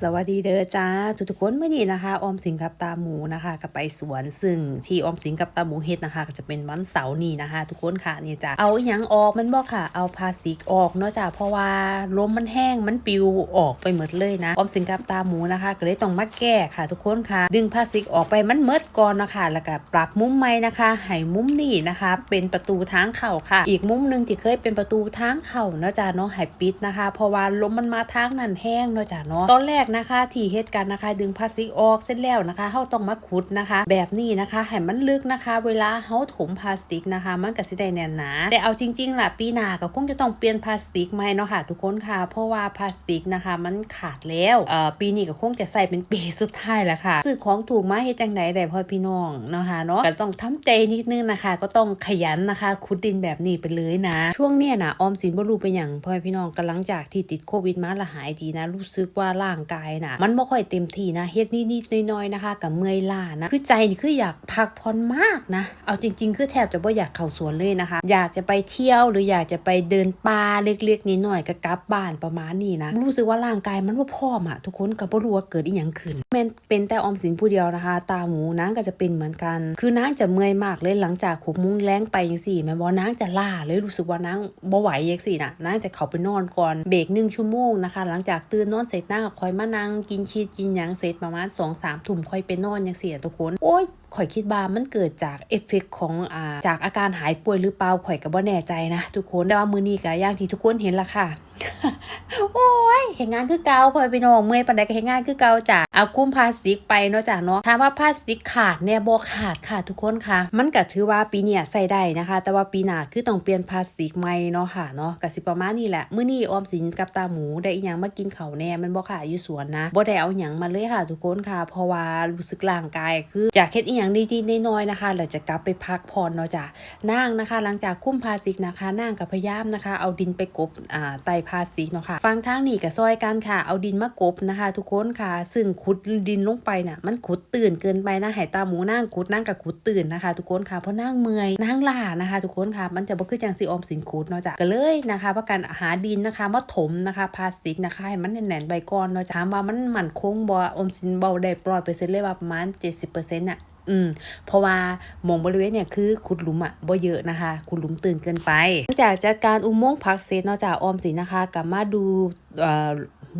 สวัสดีเด้อจ้าทุกทุกๆคนเมื่อนี้นะคะออมสินกับตาหมูนะคะก็ไปสวนซึ่งที่ออมสินกับตาหมูเฮ็ดนะคะก็จะเป็นวันเสาร์นี้นะคะ ทุกคนค่ะนี่จ้ะเอาอยังออกมันบอกค่ะ เอาพลาสติกออกเนาะจ้ะเพราะว่าลมมันแห้งมันปิวออกไปหมดเลยนะออมสินกับตาหมูนะคะก็เลยต้องมาแก้ค่ะ ทุกคนค่ะ ดึงพลาสติกออกไปมันเมดก่อนนะคะแล้วก็ปรับมุมใหม่นะคะให้มุมนี้นะคะ เป็นประตูทางเข้าค่ะ อีกมุมหนึงที่เคยเป็นประตูทางเข้าเนาะจ้ะเนาะให้ปิดนะคะ เพราะว่าลมมันมาทางนั้นแห้งเนาะจ้ะเนาะตอนแรกนะคะที่เฮ็ดกันนะคะ ดึงพลาสติกออกเสร็จแล้วนะคะเฮาต้องมาขุดนะคะ แบบนี้นะคะให้มันลึกนะคะ เวลาเฮาถมพลาสติกนะคะ มันก็สิได้แน่นหนาแต่เอาจริง ๆล่ะปีหน้าก็คงจะต้องเปลี่ยนพลาสติกใหม่เนาะค่ะทุกคนค่ะ เพราะว่าพลาสติกนะคะ มันขาดแล้วเอ่อปีนี้ก็คงจะใส่เป็นปีสุดท้ายแล้วค่ะซื้อของถูกมาเฮ็ดจังไดได้พ่อพี่น้องเนาะค่ะเนาะก็ต้องทำใจนิดนึงนะคะ ก็ต้องขยันนะคะขุดดินแบบนี้ไปเลยนะ ช่วงเนี้ยนะออมสินบ่รู้เป็นหยังพ่อพี่น้องกำลังจากที่ติดโควิดมาละหายดีนะ รู้สึกว่าร่างกายนะมันบ่ค่อยเต็มที่นะเฮ็ดนิดๆน้อยๆนะคะกับเมื่อยล้านะคือใจนี่คืออยากพักผ่อนมากนะ เอาจริง ๆ คือแทบจะบ่อยากเข้าสวนเลยนะคะ อยากจะไปเที่ยวหรืออยากจะไปเดินป่าเล็กๆนิดหน่อยก็กลับบ้านประมาณนี้นะ รู้สึกว่าร่างกายมันบ่พร้อมอะทุกคนก็บ่รู้ว่าเกิดอีหยังขึ้นแม่นเป็นแต่ออมสินผู้เดียวนะคะ ตาหมูนางก็จะเป็นเหมือนกัน คือนางจะเมื่อยมากเลยหลังจากหกมุ้งแรงไปจังซี่แม่นบ่นางจะล่าเลยรู้สึกว่านางบ่ไหวจังซี่นะนางจะเข้าไปนอนก่อนเบรกหนึ่งชั่วโมงนะคะ หลังจากตื่นนอนเสร็จนางก็คอยมานั่งกินชีสกินหยังเสร็จประมาณ2 3ทุ่มค่อยไปนอนจังซี่อะทุกคน โอ้ยข่อยคิดว่ามันเกิดจากเอฟเฟกต์ของอ่าจากอาการหายป่วยหรือเปล่าข่อยก็บ่แน่ใจนะทุกคนแต่ว่ามือนี้ก็อย่างที่ทุกคนเห็นละค่ะ โอ้ยเห็นงานคือเกาพอพี่น้องเมื่อยปานใดก็เห็นงานคือเกาจ้ะเอาคุ้มพลาสติกไปเนาะจ้ะเนาะถามว่าพลาสติกขาดเนี่ยบ่ขาดค่ะทุกคนค่ะ มันก็ถือว่าปีเนี้ยใส่ได้นะคะ แต่ว่าปีหน้าคือต้องเปลี่ยนพลาสติกใหม่เนาะค่ะเนาะก็สิประมาณนี้แหละมื้อนี้ออมสินกับตาหมูได้อีหยังมากินข้าแน่มันบ่ค่ะอยู่สวนนะบ่ได้เอาหยังมาเลยค่ะ ทุกคนค่ะ เพราะว่ารู้สึกร่างกายคืออยากเฮ็ดอีหยังดีๆน้อยๆนะคะแล้วจะกลับไปพักผ่อนเนาะจ้ะนางนะคะ หลังจากคุ้มพลาสติกนะคะนางก็พยายามนะคะ เอาดินไปกบอ่าไตพลาสติกเนาะค่ะฟังทางนี้ก็ซอยกันค่ะ เอาดินมากบนะคะ ทุกคนค่ะ ซึ่งขุดดินลงไปน่ะ มันขุดตื่นเกินไปนะให้ตาหมูนั่งขุดนั่งกับขุดตื่นนะคะ ทุกคนค่ะเพราะนั่งเมื่อยนั่งล่านะคะ ทุกคนค่ะ มันจะบ่คือจังสีออมสินขุดเนาะจ้ะก็เลยนะคะว่าการหาดินนะคะมาถมนะคะพลาสติกนะคะให้มันแน่นๆใบก้อนเนาะจ้ะถามว่ามันหมั่นคงบ่ออมสินเบาได้ปล่อยเปอร์เซ็นต์เลยว่าประมาณ 70%น่ะ อืม เพราะว่าหมองบริเวณเนี่ยคือขุดหลุมอะบ่เยอะนะคะขุดหลุมตื่นเกินไปหลังจากจัดการอุโมงค์พักเซตนอกจากออมสินนะคะกลับมาดูเอ่อ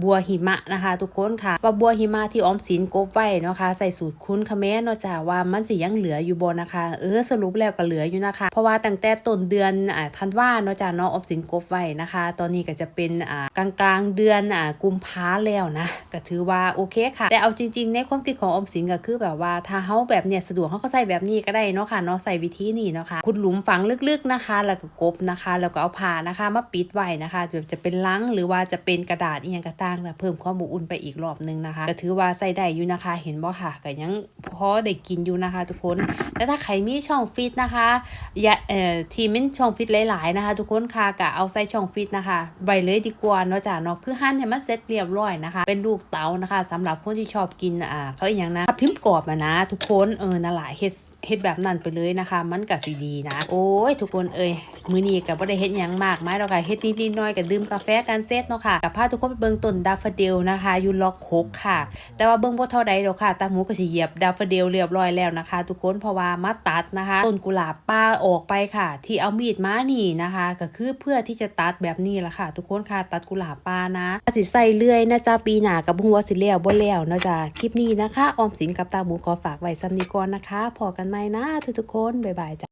บัวหิมะนะคะทุกคนค่ะว่าบัวหิมะที่ออมสินกบไว้นะคะใส่สูตรคุ้นคาเมนเนาะจากว่ามันสิยังเหลืออยู่บนนะคะ เออสรุปแล้วก็เหลืออยู่นะคะ เพราะว่าตั้งแต่ต้นเดือนอ่าธันวาเนาะจากเนาะออมสินกบไว้นะคะ ตอนนี้ก็จะเป็นอ่ากลางกลางๆเดือนอ่ากุมภาแล้วนะก็ถือว่าโอเคค่ะ แต่เอาจริง ๆ ในความคิดของออมสินก็คือแบบว่าถ้าเฮาแบบเนี่ยสะดวกเฮาก็ใส่แบบนี้ก็ได้เนาะค่ะเนาะใส่วิธีนี้เนาะค่ะขุดหลุมฝังลึกๆนะคะ แล้วก็กบนะคะ แล้วก็เอาผ้านะคะมาปิดไว้นะคะจะจะเป็นลังหรือว่าจะเป็นกระดาษอียังก็ต่างนะเพิ่มความอบอุ่นไปอีกรอบนึงนะคะก็ถือว่าใส่ได้อยู่นะคะ เห็นบ่ค่ะก็ยังพอได้กินอยู่นะคะ ทุกคนแต่ถ้าใครมีช่องฟิตนะคะอย่าเอ่อที่มันช่องฟิตหลายๆนะคะ ทุกคนค่ะก็เอาใส่ช่องฟิตนะคะไว้เลยดีกว่าเนาะจ้ะเนาะคือหั่นให้มันเสร็จเรียบร้อยนะคะ เป็นลูกเต๋านะคะสำหรับคนที่ชอบกินอ่าเขาอหย่างนะทับทิมกรอบนะทุกคนเออนั่นแหละเฮ็ดเฮ็ดแบบนั้นไปเลยนะคะ มันก็สิดีนะ โอ้ย ทุกคนเอ้ยมื้อนี้ก็บ่ได้เฮ็ดหยังมากมายหรอกค่ะเฮ็ดนิดๆหน่อยๆก็ดื่มกาแฟกันเซตเนาะค่ะกับพาทุกคนไปเบิ่งต้นดาฟเดลนะคะอยู่ล็อกหกค่ะ แต่ว่าเบิ่งบ่เท่าใดดอกค่ะตาหมูก็สิเหยียบดาฟเดลเรียบร้อยแล้วนะคะ ทุกคนเพราะว่ามาตัดนะคะต้นกุหลาบป้าออกไปค่ะ ที่เอามีดมานี่นะคะ ก็คือเพื่อที่จะตัดแบบนี้ละค่ะ ทุกคนค่ะตัดกุหลาบป้านะสิใส่เลื่อยนะจ๊ะปีหน้ากับหัวาสิแล้วบ่แล้วเนาะจ้ะคลิปนี้นะคะออมสินกับตาหมูขอฝากไว้ซ้ำนี้ก่อนนะคะพอกันใหม่นะทุกๆคนบ๊ายบายจ้ะ